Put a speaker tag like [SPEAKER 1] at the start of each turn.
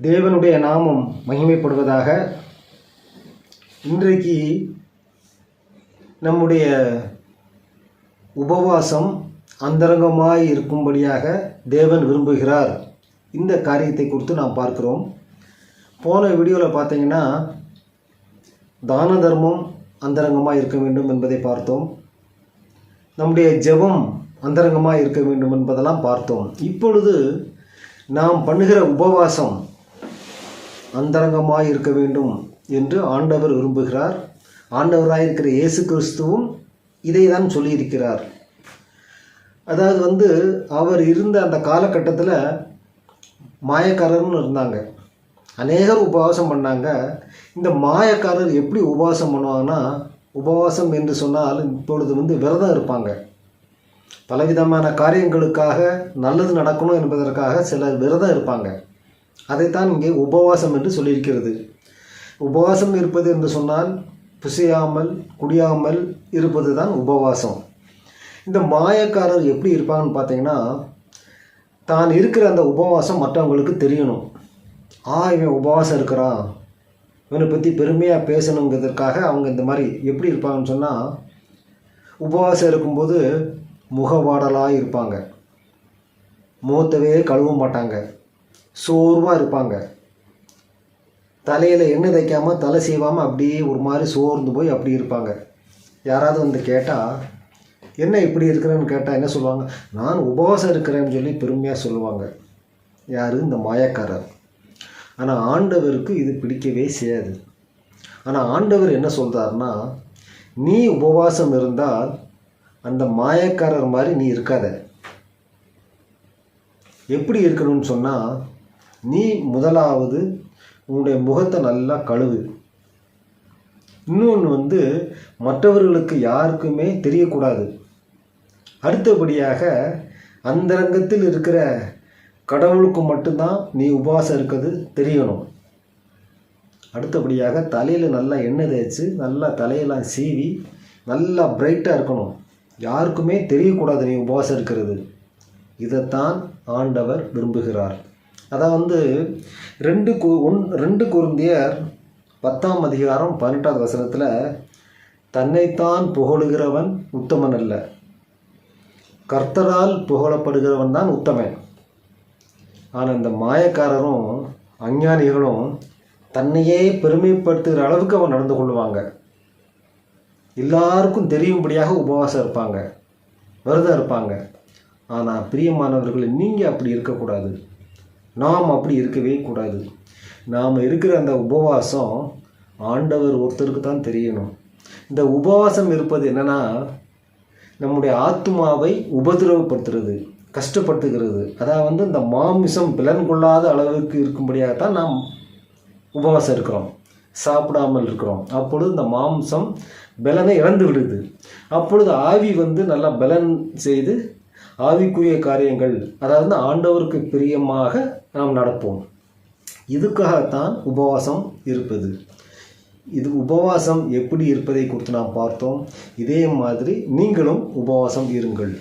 [SPEAKER 1] தேவனுடைய நாமம் மகிமைப்படுவதாக இன்றைக்கு நம்முடைய உபவாசம் அந்தரங்கமாய் இருக்கும்படியாக தேவன் விரும்புகிறார். இந்த காரியத்தை குறித்து நாம் பார்க்கிறோம். போன வீடியோவில் பார்த்தீங்கன்னா தான தர்மம் அந்தரங்கமாக இருக்க வேண்டும் என்பதை பார்த்தோம். நம்முடைய ஜெபம் அந்தரங்கமாக இருக்க வேண்டும் என்பதெல்லாம் பார்த்தோம். இப்பொழுது நாம் பண்ணுகிற உபவாசம் அந்தரங்கமாக இருக்க வேண்டும் என்று ஆண்டவர் விரும்புகிறார். ஆண்டவராயிருக்கிற இயேசு கிறிஸ்துவும் இதை தான் சொல்லியிருக்கிறார். அதாவது வந்து அவர் இருந்த அந்த காலகட்டத்தில் மாயக்காரர்னு இருந்தாங்க. அநேகர் உபவாசம் பண்ணாங்க. இந்த மாயக்காரர் எப்படி உபவாசம் பண்ணுவாங்கன்னா உபவாசம் என்று சொன்னால் இப்பொழுது வந்து விரதம் இருப்பாங்க. பலவிதமான காரியங்களுக்காக நல்லது நடக்கணும் என்பதற்காக சிலர் விரதம் இருப்பாங்க. அதைத்தான் இங்கே உபவாசம் என்று சொல்லியிருக்கிறது. உபவாசம் இருப்பது என்று சொன்னால் புசையாமல் குடியாமல் இருப்பது தான் உபவாசம். இந்த மாயக்காரர் எப்படி இருப்பாங்கன்னு பார்த்தீங்கன்னா தான் இருக்கிற அந்த உபவாசம் மற்றவங்களுக்கு தெரியணும். ஆ இவன் உபவாசம் இருக்கிறான். இவனை பற்றி பெருமையாக பேசணுங்கிறதுக்காக அவங்க இந்த மாதிரி எப்படி இருப்பாங்கன்னு சொன்னால் உபவாசம் இருக்கும்போது முகவாடலாக இருப்பாங்க. முகத்தவே கழுவ மாட்டாங்க. சோர்வாக இருப்பாங்க. தலையில் எண்ணெய் தைக்காமல் தலை செய்வாமல் அப்படியே ஒரு மாதிரி சோர்ந்து போய் அப்படி இருப்பாங்க. யாராவது வந்து கேட்டால் என்ன இப்படி இருக்கிறேன்னு கேட்டால் என்ன சொல்லுவாங்க? நான் உபவாசம் இருக்கிறேன்னு சொல்லி பெருமையாக சொல்லுவாங்க. யார்? இந்த மாயக்காரர். ஆனால் ஆண்டவருக்கு இது பிடிக்கவே செய்யாது. ஆனால் ஆண்டவர் என்ன சொல்கிறாருன்னா நீ உபவாசம் இருந்தால் அந்த மாயக்காரர் மாதிரி நீ இருக்காத. எப்படி இருக்கணும்னு சொன்னால் நீ முதலாவது உன்னுடைய முகத்தை நல்லா கழுவு. இன்னொன்று வந்து மற்றவர்களுக்கு யாருக்குமே தெரியக்கூடாது. அடுத்தபடியாக அந்தரங்கத்தில் இருக்கிற கடவுளுக்கு மட்டும்தான் நீ உபவாசம் இருக்கிறது தெரியணும். அடுத்தபடியாக தலையில் நல்லா எண்ணெய் தேய்ச்சி நல்லா தலையெல்லாம் சீவி நல்லா பிரைட்டாக இருக்கணும். யாருக்குமே தெரியக்கூடாது நீ உபவாசம் இருக்கிறது. இதைத்தான் ஆண்டவர் விரும்புகிறார். அதான் வந்து ரெண்டு கு ஒன் ரெண்டு குருந்தியர் பத்தாம் அதிகாரம் பதினெட்டாவது வசனத்தில் தன்னைத்தான் புகழுகிறவன் உத்தமன் அல்ல. கர்த்தரால் புகழப்படுகிறவன் தான் உத்தமன். ஆனால் இந்த மாயக்காரரும் அஞ்ஞானிகளும் தன்னையே பெருமைப்படுத்துகிற அளவுக்கு அவன் நடந்து கொள்வாங்க. எல்லாருக்கும் தெரியும்படியாக உபவாசம் இருப்பாங்க விரதம் இருப்பாங்க. ஆனால் பிரியமானவர்களை நீங்கள் அப்படி இருக்கக்கூடாது. நாம் அப்படி இருக்கவே கூடாது. நாம் இருக்கிற அந்த உபவாசம் ஆண்டவர் ஒருத்தருக்கு தான் தெரியணும். இந்த உபவாசம் இருப்பது என்னன்னா நம்முடைய ஆத்மாவை உபதிரவப்படுத்துறது கஷ்டப்படுத்துகிறது. அதாவது வந்து இந்த மாமிசம் பிளன் கொள்ளாத அளவுக்கு இருக்கும்படியாகத்தான் நாம் உபவாசம் இருக்கிறோம். சாப்பிடாமல் இருக்கிறோம். அப்பொழுது இந்த மாம்சம் பலனை இழந்து விடுது அப்பொழுது ஆவி வந்து நல்லா பலன் செய்து ஆவிக்குரிய காரியங்கள் அதாவது ஆண்டவருக்கு பிரியமாக நாம் நடப்போம். இதுக்காகத்தான் உபவாசம் இருப்பது. இது உபவாசம் எப்படி இருப்பதை குறித்து நாம் பார்த்தோம். இதே மாதிரி நீங்களும் உபவாசம் இருங்கள்.